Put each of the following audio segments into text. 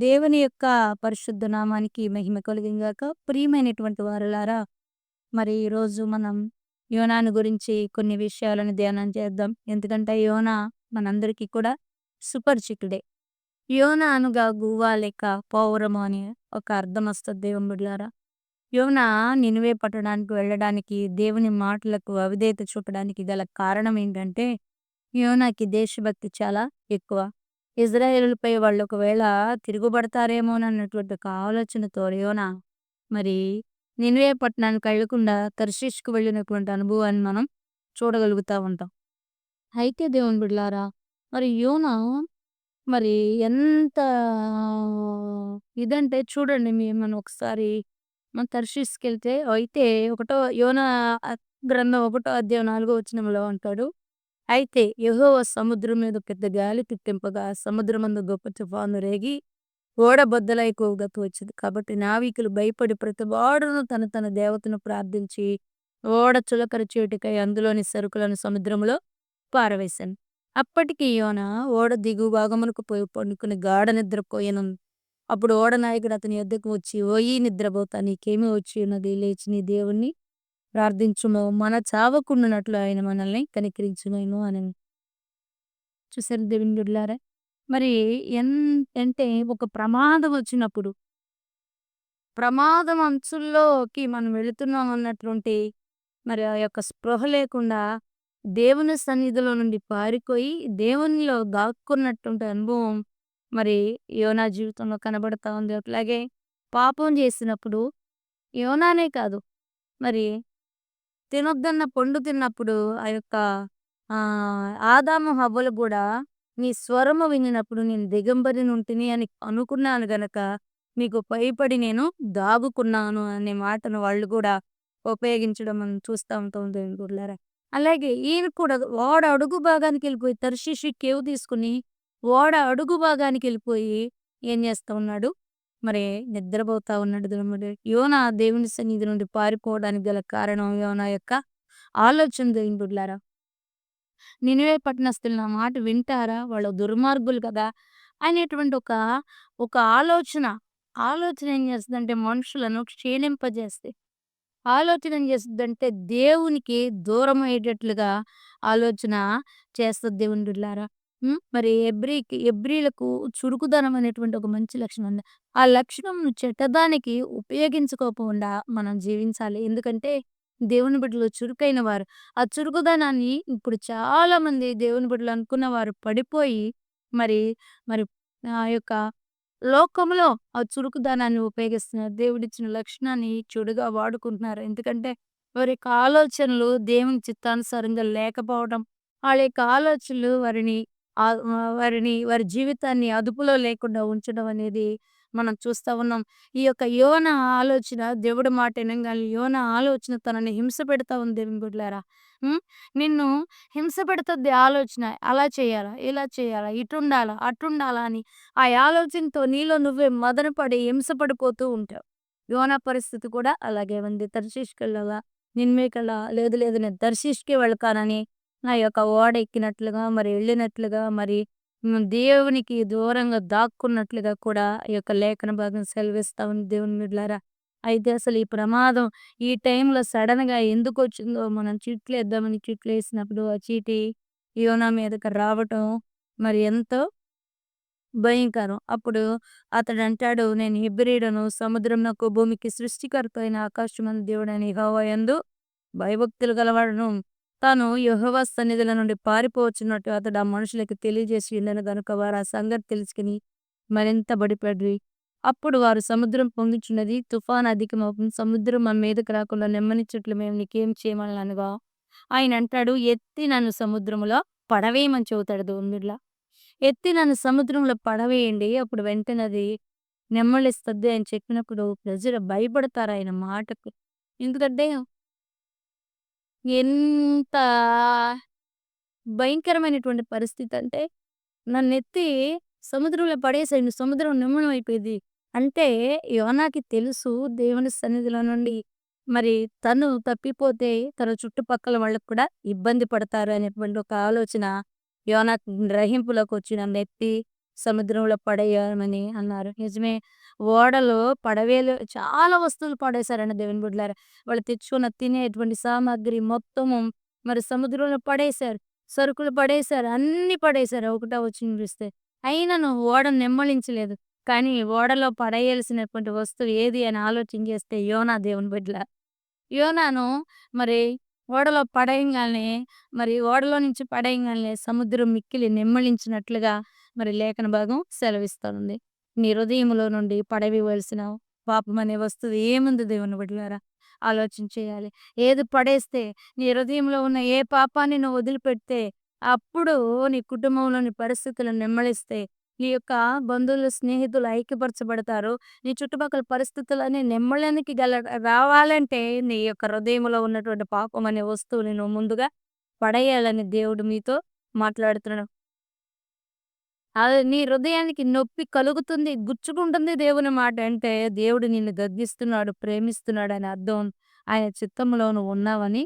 దేవుని యొక్క పరిశుద్ధ నామానికి మహిమ కలిగింగాక ప్రియమైనటువంటి వారులారా మరి ఈరోజు మనం యోనాను గురించి కొన్ని విషయాలను ధ్యానం చేద్దాం. ఎందుకంటే యోనా మనందరికీ కూడా సుపరిచితుడే. యోన అనగా గువ్వ లేక పౌరము అని ఒక అర్థం వస్తుంది దేవుని బిడ్డలారా. యోన నినువే పట్టడానికి వెళ్ళడానికి దేవుని మాటలకు అవిధేత చూపడానికి గల కారణం ఏంటంటే యోనాకి దేశభక్తి చాలా ఎక్కువ. ఇజ్రాయేలుపై వాళ్ళు ఒకవేళ తిరుగుబడతారేమోనన్నటువంటి ఒక ఆలోచనతో యోనా మరి నిన్వే పట్టణానికి వెళ్ళకుండా తర్షీష్‌కు వెళ్ళినటువంటి అనుభవాన్ని మనం చూడగలుగుతా ఉంటాం. అయితే దేవుని బిడ్డలారా మరి యోనా మరి ఎంత ఇదంటే చూడండి మేము మనం ఒకసారి మనం తర్షీష్‌కెళ్తే అయితే ఒకటో యోనా గ్రంథం ఒకటో అధ్యాయం నాలుగో వచ్చినంలో అంటాడు. అయితే యహోవ సముద్రం మీద పెద్ద గాలి పుట్టింపగా సముద్రమందు గొప్ప తుఫాను రేగి ఓడ బద్దలైపోవుటకు వచ్చింది. కాబట్టి నావికులు భయపడి ప్రతి వాడును తన తన దేవతను ప్రార్థించి ఓడ చులకర చేయుటకై అందులోని సరుకులను సముద్రంలో పారవేశాను. అప్పటికి యోన ఓడ దిగు భాగమునకు పోయి పండుకుని గాఢ నిద్రపోయాను అప్పుడు ఓడ నాయకుడు అతని యొద్దకు వచ్చి ఓయి నిద్రపోతా నీకేమి వచ్చి ఉన్నది లేచి నీ దేవుణ్ణి ప్రార్థించుము మన చావకుండానట్లు ఆయన మనల్ని కనికరించును అని చూసారు దేవుని బిడ్డలారా మరి ఎన్ అంటే ఒక ప్రమాదం వచ్చినప్పుడు ప్రమాదం అంచుల్లోకి మనం వెళుతున్నాం అన్నటువంటి మరి ఆ యొక్క స్పృహ లేకుండా దేవుని సన్నిధిలో నుండి పారిపోయి దేవునిలో దాక్కున్నటువంటి అనుభవం మరి యోనా జీవితంలో కనబడతా ఉంది. అట్లాగే పాపం చేసినప్పుడు యోనానే కాదు మరి తినొద్దన్న పండు తిన్నప్పుడు ఆ యొక్క ఆదాము హవ్వలు కూడా నీ స్వరము వినినప్పుడు నేను దిగంబరినుంటిని అని అనుకున్నాను గనక మీకు భయపడి నేను దాగుకున్నాను అనే మాటను వాళ్ళు కూడా ఉపయోగించడం మనం చూస్తూ ఉంటాం దేవుని అలాగే ఈయన కూడా ఓడ అడుగు భాగానికి వెళ్ళిపోయి తర్షిషి కేవ్ తీసుకుని ఓడ అడుగు భాగానికి వెళ్ళిపోయి ఏం చేస్తా ఉన్నాడు? మరి నిద్రపోతా ఉన్నాడు మరి. యోనా దేవుని సన్నిధి నుండి పారిపోవడానికి గల కారణం యోనా యొక్క ఆలోచన దేవుని బిడ్డలారా. నినివే పట్టణస్థులు నా మాట వింటారా? వాళ్ళు దుర్మార్గులు కదా? అనేటువంటి ఒక ఒక ఆలోచన. ఆలోచన ఏం చేస్తుందంటే మనుషులను క్షీణింపజేస్తే. ఆలోచన ఏం చేస్తుందంటే దేవునికి దూరం అయ్యేటట్లుగా ఆలోచన చేస్తుంది దేవుని బిడ్డలారా. హ్మ్. మరి ఎబ్రీకి ఎబ్రీలకు చురుకుదనం అనేటువంటి ఒక మంచి లక్షణం ఉంది. ఆ లక్షణం చెడ్డదానికి ఉపయోగించుకోకుండా మనం జీవించాలి. ఎందుకంటే దేవుని బిడ్డలు చురుకైన వారు. ఆ చురుకుదనాన్ని ఇప్పుడు చాలా మంది దేవుని బిడ్డలు అనుకున్న వారు పడిపోయి మరి మరి ఆ యొక్క లోకంలో ఆ చురుకుదనాన్ని ఉపయోగిస్తున్నారు. దేవుడిచ్చిన లక్షణాన్ని చెడుగా వాడుకుంటున్నారు. ఎందుకంటే వారి యొక్క ఆలోచనలు దేవుని చిత్తానుసారంగా లేకపోవడం, వాళ్ళ యొక్క ఆలోచనలు వారిని వారిని వారి జీవితాన్ని అదుపులో లేకుండా ఉంచడం అనేది మనం చూస్తా ఉన్నాం. ఈ యొక్క యోన ఆలోచన దేవుడి మాట వినంగానే యోన ఆలోచన తనని హింస పెడతా ఉంది దేవుని బిడ్డలారా. నిన్ను హింస పెడుతుంది ఆలోచన. అలా చేయాలా? ఇలా చేయాలా? ఇటుండాలా? అటుండాలా? అని ఆ ఆలోచనతో నీలో నువ్వే మదనపడి హింస పడిపోతూ ఉంటావు. యోన పరిస్థితి కూడా అలాగే ఉంది. తర్షీష్‌కెళ్ళాలా? నినివేకెళ్ళా? లేదు లేదు నేను దర్శిష్కి వెళ్తానని ఆ యొక్క ఓడ ఎక్కినట్లుగా మరి వెళ్ళినట్లుగా మరి దేవునికి దూరంగా దాక్కున్నట్లుగా కూడా ఈ యొక్క లేఖన భాగం సెలవిస్తా ఉంది దేవుని బిడ్డలారా. అయితే అసలు ఈ ప్రమాదం ఈ టైంలో సడెన్‌గా ఎందుకొచ్చిందో మనం చీట్లు వేద్దామని చీట్లు వేసినప్పుడు ఆ చీటి యోనా మీదకి రావటం మరి ఎంతో భయంకరం. అప్పుడు అతడు అంటాడు నేను హిబిరీడను సముద్రం నాకు భూమికి సృష్టికర్త అయిన ఆకాశమందు దేవుడైన యెహోవా యందు భయభక్తులు గలవాడను తాను యెహోవా సన్నిధుల నుండి పారిపోవచ్చున్నట్టు అతడు ఆ మనుషులకి తెలియజేసి ఉండను కనుక వారు ఆ సంగతి తెలుసుకుని మరింత భయపడిరి. అప్పుడు వారు సముద్రం పొంగిచున్నది తుఫాన్ అధికమవుతుంది. సముద్రం మా మీదకి రాకుండా నెమ్మని చెట్లు మేము నీకేం చేయమని అనగా ఆయన అంటాడు ఎత్తి నన్ను సముద్రంలో పడవేయమని చెబుతాడు దేవుని ఎత్తి నన్ను సముద్రంలో పడవేయండి. అప్పుడు వెంటనే అది నెమ్మలిస్తుంది అని చెప్పినప్పుడు ప్రజలు భయపడతారు ఆయన మాటకు. ఎందుకంటే ఎంత భయంకరమైనటువంటి పరిస్థితి అంటే నన్నెత్తి సముద్రంలో పడేసేయండి. సముద్రం నిమ్మలం అయిపోయింది అంటే యోనాకి తెలుసు దేవుని సన్నిధిలో నుండి మరి తను తప్పిపోతే తన చుట్టుపక్కల వాళ్ళకి కూడా ఇబ్బంది పడతారు అనేటువంటి ఒక ఆలోచన యోనా గ్రహింపులోకి వచ్చిన నెత్తి సముద్రంలో పడేయమని అన్నారు. నిజమే. ఓడలో పడవేలు చాలా వస్తువులు పడేశారండి దేవుని బిడ్డలారా. వాళ్ళు తెచ్చుకున్న తినేటువంటి సామాగ్రి మొత్తము మరి సముద్రంలో పడేశారు. సరుకులు పడేశారు. అన్ని పడేశారు. ఒకటో వచ్చి చూస్తే. అయినను ఓడ నెమ్మలించలేదు. కానీ ఓడలో పడేయాల్సినటువంటి వస్తువు ఏది అని ఆలోచన చేస్తే యోనా దేవుని బిడ్డల. యోనాను మరి ఓడలో పడేయంగానే మరి ఓడలో నుంచి పడేయంగానే సముద్రం మిక్కిలి నెమ్మలించినట్లుగా మరి లేఖన భాగం సెలవిస్తోంది. నీ హృదయములో నుండి పడవేయవలసిన పాపం అనే వస్తువు ఏముంది దేవుని బిడ్డలారా? ఆలోచన చేయాలి. ఏది పడేస్తే నీ హృదయంలో ఉన్న ఏ పాపాన్ని నువ్వు వదిలిపెడితే అప్పుడు నీ కుటుంబంలోని పరిస్థితులను నెమ్మలిస్తే నీ యొక్క బంధువులు, స్నేహితులు ఐక్యపరచబడతారు. నీ చుట్టుపక్కల పరిస్థితులన్నీ నెమ్మళానికి గల రావాలంటే నీ యొక్క హృదయంలో ఉన్నటువంటి పాపం అనే వస్తువుని నువ్వు ముందుగా పడేయాలని దేవుడు మీతో మాట్లాడుతున్నాడు. అది నీ హృదయానికి నొప్పి కలుగుతుంది, గుచ్చుకుంటుంది దేవుని మాట అంటే దేవుడు నిన్ను గద్దిస్తున్నాడు, ప్రేమిస్తున్నాడు అని అర్థం. ఆయన చిత్తంలో నువ్వు ఉన్నావని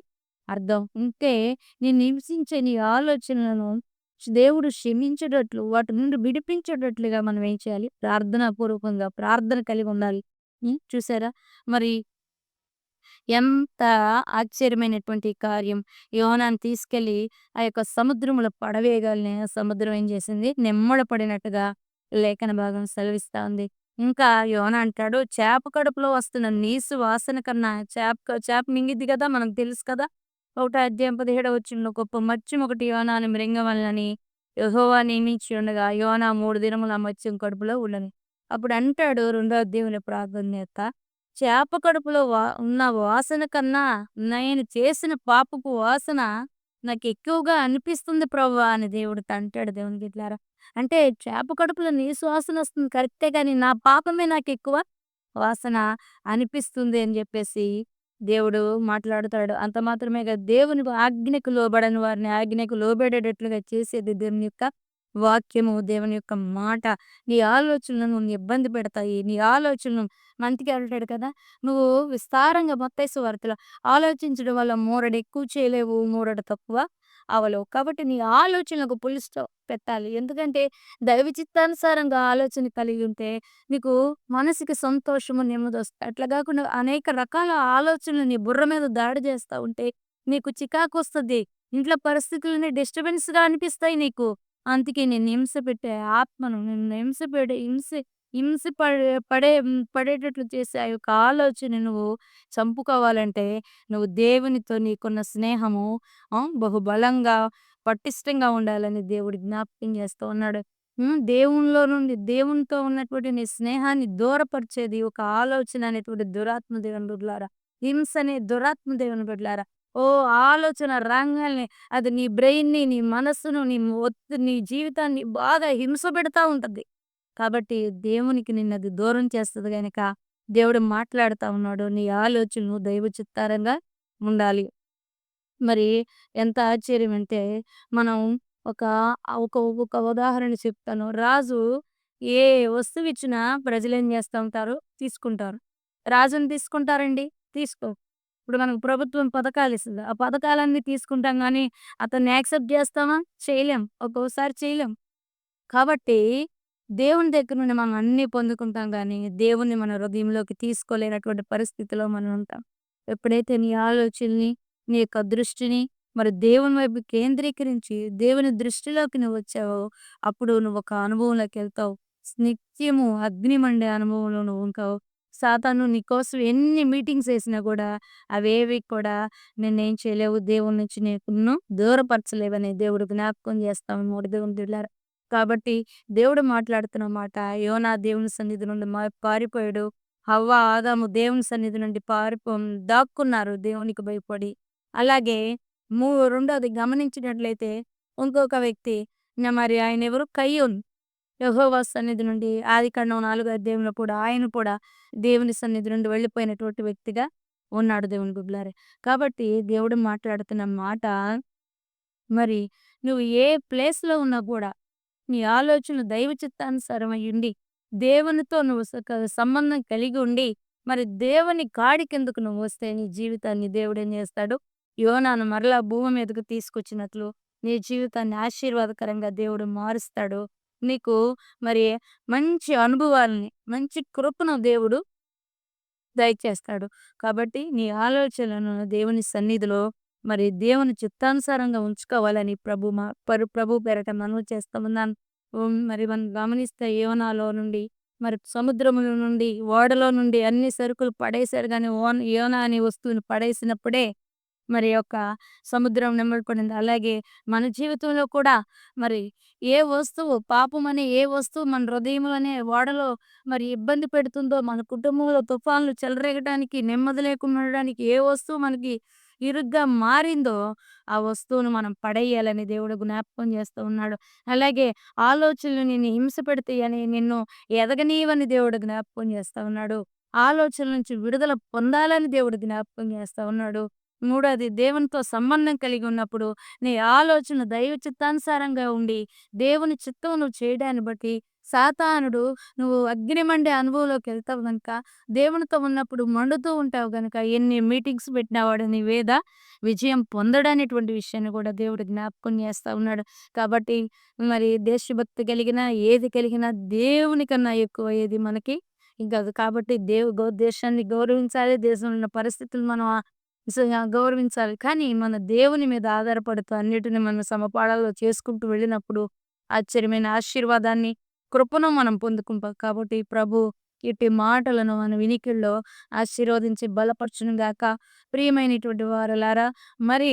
అర్థం. ఉంటే నేను హింసించే నీ ఆలోచనలను దేవుడు క్షమించేటట్లు వాటి నుండి విడిపించేటట్లుగా మనం ఏం చేయాలి? ప్రార్థనాపూర్వకంగా ప్రార్థన కలిగి ఉండాలి. చూసారా? మరి ఎంత ఆశ్చర్యమైనటువంటి కార్యం. యోనాన్ని తీసుకెళ్ళి ఆ యొక్క సముద్రంలో పడవేయగలని సముద్రం ఏం చేసింది? నెమ్మడపడినట్టుగా లేఖన భాగం సెలవిస్తా ఉంది. ఇంకా యోన అంటాడు చేప కడుపులో వస్తున్న నీసు వాసన కన్నా చేప చేప మింగిద్ది కదా! మనకు తెలుసు కదా! ఒకటి అధ్యాయం 17వ వచనంలో గొప్ప మత్స్యం ఒకటి యోనాను మృంగవలెనని యహోవా నియమించి ఉండగా యోనా మూడు దినములు ఆ మత్స్యం కడుపులో ఉండని అప్పుడు అంటాడు రెండో దేవుని ప్రార్థన చేప కడుపులో వా ఉన్న వాసన కన్నా నేను చేసిన పాపపు వాసన నాకు ఎక్కువగా అనిపిస్తుంది ప్రభువా అని దేవుడు అంటాడు దేవుని గిట్లారా అంటే చేప కడుపులో నీ సువాసన వస్తుంది కరెక్టే కానీ నా పాపమే నాకు ఎక్కువ వాసన అనిపిస్తుంది అని చెప్పేసి దేవుడు మాట్లాడుతాడు. అంత మాత్రమే కాదు దేవుని ఆజ్ఞకు లోబడని వారిని ఆజ్ఞకు లోబడేటట్లుగా చేసేది దేవుని యొక్క వాక్యము, దేవుని యొక్క మాట. నీ ఆలోచనలను ఇబ్బంది పెడతాయి. నీ ఆలోచనలు మంతికి అంటాడు కదా! నువ్వు విస్తారంగా మత్తయి సువార్తలో ఆలోచించడం వల్ల మూరడు ఎక్కువ చేయలేవు, మూరడు తక్కువ అవ్వలేవు. కాబట్టి నీ ఆలోచనలకు ఫుల్ పెట్టాలి. ఎందుకంటే దైవ చిత్తానుసారంగా ఆలోచన కలిగి ఉంటే నీకు మనసుకి సంతోషము, నెమ్మది వస్తాయి అట్లా కాకుండా అనేక రకాల ఆలోచనలు నీ బుర్ర మీద దాడి చేస్తా ఉంటే నీకు చికాకు వస్తుంది ఇంట్లో పరిస్థితులనే డిస్టర్బెన్స్‌గా అనిపిస్తాయి నీకు. అందుకే నేను హింస పెట్టే ఆత్మను నిన్ను హింస పెడే హింస హింస పడే పడే పడేటట్లు చేసే ఆ యొక్క ఆలోచన నువ్వు చంపుకోవాలంటే నువ్వు దేవునితో నీకున్న స్నేహము బహుబలంగా, పటిష్టంగా ఉండాలని దేవుడు జ్ఞాపకం చేస్తూ ఉన్నాడు. దేవునిలో నుండి దేవునితో ఉన్నటువంటి నీ స్నేహాన్ని దూరపరిచేది ఒక ఆలోచన అనేటువంటి దురాత్మ దేవుని బిడ్డలారా. హింస అనే దురాత్మ దేవుని బిడ్డలారా. ఓ ఆలోచన రంగాల్ని అది నీ బ్రెయిన్‌ని, నీ మనస్సును, నీ ఒత్తు నీ జీవితాన్ని బాగా హింస పెడతా ఉంటది. కాబట్టి దేవునికి నిన్నది దూరం చేస్తుంది కనుక దేవుడు మాట్లాడుతా ఉన్నాడు. నీ ఆలోచనలు దైవ చిత్తారంగా ఉండాలి. మరి ఎంత ఆశ్చర్యం అంటే మనం ఒక ఒక ఒక ఉదాహరణ చెప్తాను. రాజు ఏ వస్తువు ఇచ్చినా ప్రజలు ఏం చేస్తా ఉంటారు? తీసుకుంటారు. రాజుని తీసుకుంటారండి? తీసుకో ఇప్పుడు మనకు ప్రభుత్వం పథకాలు ఇస్తుంది ఆ పథకాలన్నీ తీసుకుంటాం కానీ అతన్ని యాక్సెప్ట్ చేస్తామా? చేయలేం. ఒక్కోసారి చేయలేం. కాబట్టి దేవుని దగ్గర నుండి మనం అన్నీ పొందుకుంటాం కానీ దేవుణ్ణి మన హృదయంలోకి తీసుకోలేనటువంటి పరిస్థితిలో మనం ఉంటాం. ఎప్పుడైతే నీ ఆలోచనని, నీ యొక్క దృష్టిని మరి దేవుని వైపు కేంద్రీకరించి దేవుని దృష్టిలోకి నువ్వు వచ్చావో అప్పుడు నువ్వు ఒక అనుభవంలోకెళ్తావు. నిత్యము అగ్ని మండే అనుభవంలో నువ్వు ఉంటావు. సాతాను నీకోసం ఎన్ని మీటింగ్స్ వేసినా కూడా అవేవి కూడా నేనేం చేయలేవు. దేవుడి నుంచి నేను దూరపరచలేవని దేవుడు జ్ఞాపకం చేస్తాము మూడు దేవుని బిడ్డలారా. కాబట్టి దేవుడు మాట్లాడుతున్న మాట యోనా దేవుని సన్నిధి నుండి పారిపోయాడు. హవ్వ, ఆదాము దేవుని సన్నిధి నుండి పారిపో దాక్కున్నారు దేవునికి భయపడి. అలాగే మూ రెండోది గమనించినట్లయితే ఇంకొక వ్యక్తి మరి మరి ఆయనెవరు? కయ్యూన్ యహోవా సన్నిధి నుండి ఆదికాండం నాలుగు అధ్యాయంలో కూడా ఆయన కూడా దేవుని సన్నిధి నుండి వెళ్ళిపోయినటువంటి వ్యక్తిగా ఉన్నాడు దేవుని బిడ్డలారా. కాబట్టి దేవుడు మాట్లాడుతున్న మాట మరి నువ్వు ఏ ప్లేస్‌లో ఉన్నా కూడా నీ ఆలోచనలు దైవ చిత్తానుసారమై ఉండి, దేవునితో నువ్వు సంబంధం కలిగి ఉండి, మరి దేవుని కాడి కిందకు నువ్వు వస్తే నీ జీవితాన్ని దేవుడేం చేస్తాడు? యోనాను మరలా భూమి మీదకు తీసుకొచ్చినట్లు నీ జీవితాన్ని ఆశీర్వాదకరంగా దేవుడు మారుస్తాడు. నీకు మరి మంచి అనుభవాలని మంచి కృపను దేవుడు దయచేస్తాడు. కాబట్టి నీ ఆలోచనలను దేవుని సన్నిధిలో మరి దేవుని చిత్తానుసారంగా ఉంచుకోవాలని ప్రభు మా పరు ప్రభు పేరట మనవి చేస్తామన్నాను మరి మనం గమనిస్తే యోనాలో నుండి మరి సముద్రముల నుండి, ఓడలో నుండి అన్ని సరుకులు పడేశారు కానీ ఓన్ యోనా అనే వస్తువుని పడేసినప్పుడే మరి యొక్క సముద్రం నెమ్మదిపడింది. అలాగే మన జీవితంలో కూడా మరి ఏ వస్తువు పాపం అనే ఏ వస్తువు మన హృదయంలోనే ఓడలో మరి ఇబ్బంది పెడుతుందో, మన కుటుంబంలో తుఫాన్లు చెలరేగడానికి నెమ్మది లేకుండా ఉండడానికి ఏ వస్తువు మనకి ఇరుగ్గా మారిందో, ఆ వస్తువును మనం పడేయాలని దేవుడు జ్ఞాపకం చేస్తూ ఉన్నాడు. అలాగే ఆలోచనలు నిన్ను హింస పెడతాయని, నిన్ను ఎదగనీయవని దేవుడు జ్ఞాపకం చేస్తూ ఉన్నాడు. ఆలోచనల నుంచి విడుదల పొందాలని దేవుడు జ్ఞాపకం చేస్తా ఉన్నాడు. మూడోది దేవునితో సంబంధం కలిగి ఉన్నప్పుడు నీ ఆలోచన దైవ చిత్తానుసారంగా ఉండి, దేవుని చిత్తం నువ్వు చేయడాన్ని బట్టి సాతానుడు నువ్వు అగ్ని మండే అనుభవంలోకి వెళ్తావు కనుక దేవునితో ఉన్నప్పుడు మండుతూ ఉంటావు కనుక ఎన్ని మీటింగ్స్ పెట్టినా వాడు నీ విజయం పొందడనేటువంటి విషయాన్ని కూడా దేవుడు జ్ఞాపకం చేస్తా ఉన్నాడు. కాబట్టి మరి దేశభక్తి కలిగిన, ఏది కలిగినా దేవుని కన్నా ఎక్కువ ఏది మనకి ఇంకా కాబట్టి దేవు గౌ దేశాన్ని గౌరవించాలి. దేశంలో ఉన్న పరిస్థితులు మనం గౌరవించాలి. కానీ మన దేవుని మీద ఆధారపడుతూ అన్నిటిని మనం సమపాళలో చేసుకుంటూ వెళ్ళినప్పుడు ఆశ్చర్యమైన ఆశీర్వాదాన్ని, కృపను మనం పొందుకుంటాం. కాబట్టి ప్రభు ఇట్టి మాటలను మన వినికిల్లో ఆశీర్వదించి బలపరచును గాక. ప్రియమైనటువంటి వారలారా మరి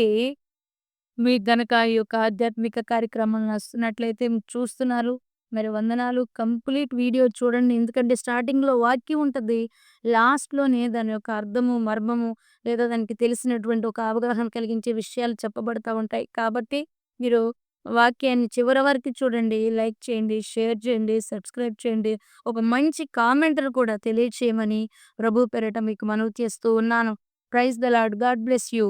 మీ గనక ఈ యొక్క ఆధ్యాత్మిక కార్యక్రమాలు వస్తున్నట్లయితే చూస్తున్నారు. మరి వందనాలు. కంప్లీట్ వీడియో చూడండి. ఎందుకంటే స్టార్టింగ్‌లో వాక్యం ఉంటుంది లాస్ట్‌లోనే దాని యొక్క అర్థము, మర్మము లేదా దానికి తెలిసినటువంటి ఒక అవగాహన కలిగించే విషయాలు చెప్పబడతా ఉంటాయి. కాబట్టి మీరు వాక్యాన్ని చివరి వరకు చూడండి. లైక్ చేయండి, షేర్ చేయండి, సబ్స్క్రైబ్ చేయండి. ఒక మంచి కామెంటర్ కూడా తెలియచేయమని ప్రభు పెరట మీకు మనవి చేస్తూ ఉన్నాను. Praise the lord god bless you.